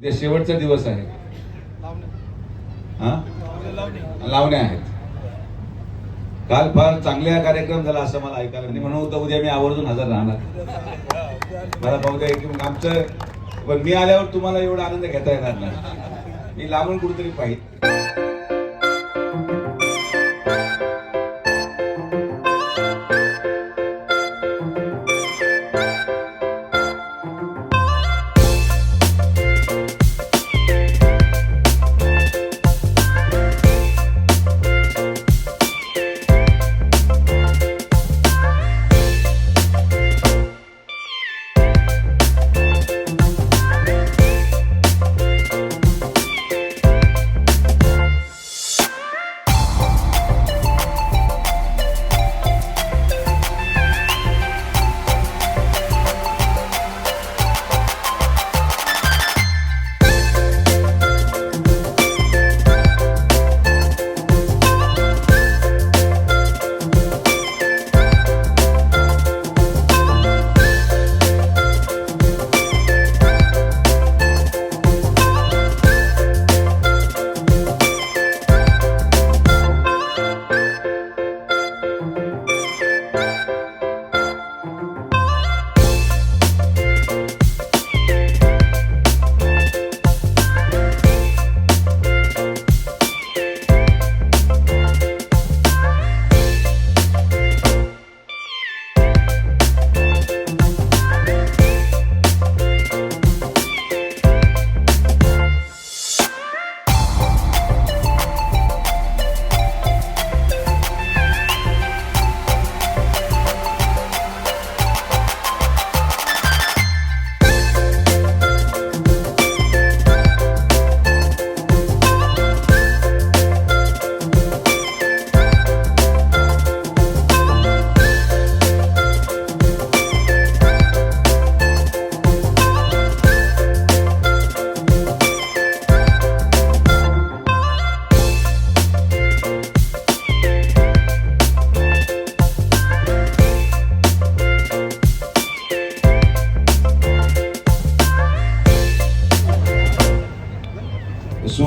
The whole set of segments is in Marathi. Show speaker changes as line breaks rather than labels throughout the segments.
उद्या शेवटचा दिवस आहे. लावण्या आहेत. काल फार चांगल्या कार्यक्रम झाला असं मला ऐकायला आणि म्हणून होतं उद्या मी आवर्जून हजर राहणार. मला पाहू द्या की मग आमचं पण मी आल्यावर तुम्हाला एवढा आनंद घेता येणार नाही. मी लांबून कुठेतरी पाहिजे.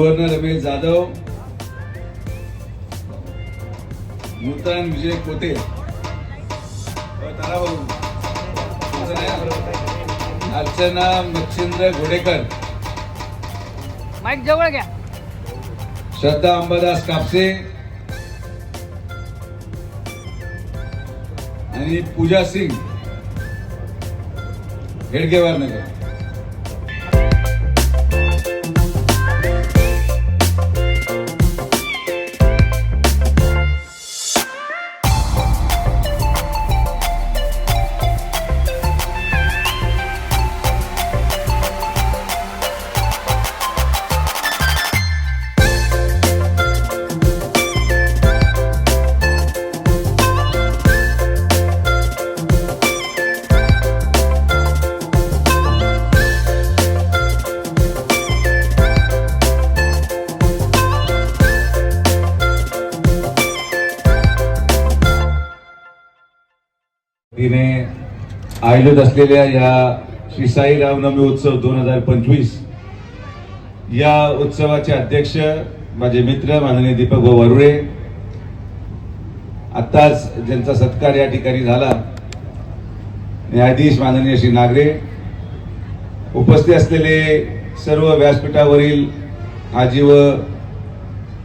सुवर्ण रमेश जाधव नूतन विजय कोते. नाही? अर्चना मच्छिंद्र घोडेकर.
माईक जवळ घ्या.
श्रद्धा अंबादास कापसे. आणि पूजा सिंग हेडगेवार नगर. तिने आयोजित असलेल्या या श्री साई रामनवमी उत्सव दोन हजार पंचवीस या उत्सवाचे अध्यक्ष माझे मित्र माननीय दीपक भाऊ वरुळे. आत्ताच ज्यांचा सत्कार या ठिकाणी झाला न्यायाधीश माननीय श्री नागरे. उपस्थित असलेले सर्व व्यासपीठावरील आजी व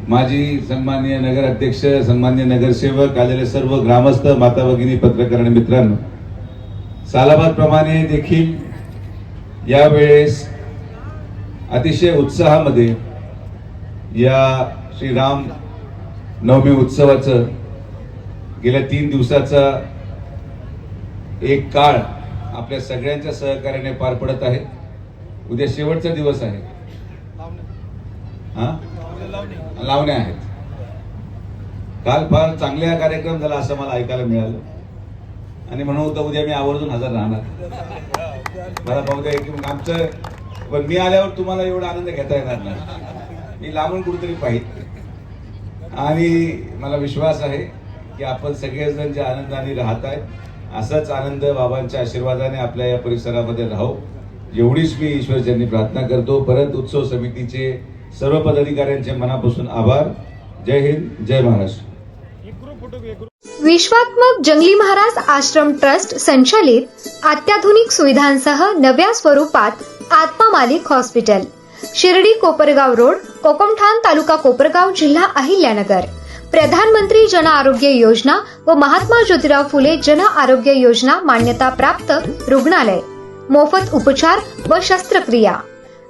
माजी सन्माननीय नगराध्यक्ष सन्मान्य नगरसेवक आलेले सर्व ग्रामस्थ माता भगिनी पत्रकार आणि मित्रांनो सालाबाद प्रमाणे देखील यावेळेस अतिशय उत्साहामध्ये या श्रीराम नवमी उत्सवाचं गेल्या तीन दिवसाचा एक काळ आपल्या सगळ्यांच्या सहकार्याने पार पडत आहे. उद्या शेवटचा दिवस आहे. हा? लावणे. आहेत. काल फार चांगल्या कार्यक्रम झाला असं मला ऐकायला मिळालं. आणि म्हणून होतं उद्या मी आवर्जून हजर राहणार. मला पाहू द्या की मग आमचं पण मी आल्यावर तुम्हाला एवढा आनंद घेता येणार नाही. मी लांबून कुठेतरी पाहिजे आणि मला विश्वास आहे की आपण सगळेजण जे आनंदाने राहत आहेत असाच आनंद बाबांच्या आशीर्वादाने आपल्या या परिसरामध्ये राहो. एवढीच मी ईश्वरचरणी प्रार्थना करतो. परत उत्सव समितीचे सर्व पदाधिकाऱ्यांचे मनापासून आभार. जय हिंद जय महाराष्ट्र.
विश्वात्मक जंगली महाराज आश्रम ट्रस्ट संचालित अत्याधुनिक सुविधांसह नव्या स्वरूपात आत्मा मालिक हॉस्पिटल. शिर्डी कोपरगाव रोड कोकमठाण तालुका कोपरगाव जिल्हा अहिल्यानगर. प्रधानमंत्री जन आरोग्य योजना व महात्मा ज्योतिराव फुले जन आरोग्य योजना मान्यता प्राप्त रुग्णालय. मोफत उपचार व शस्त्रक्रिया.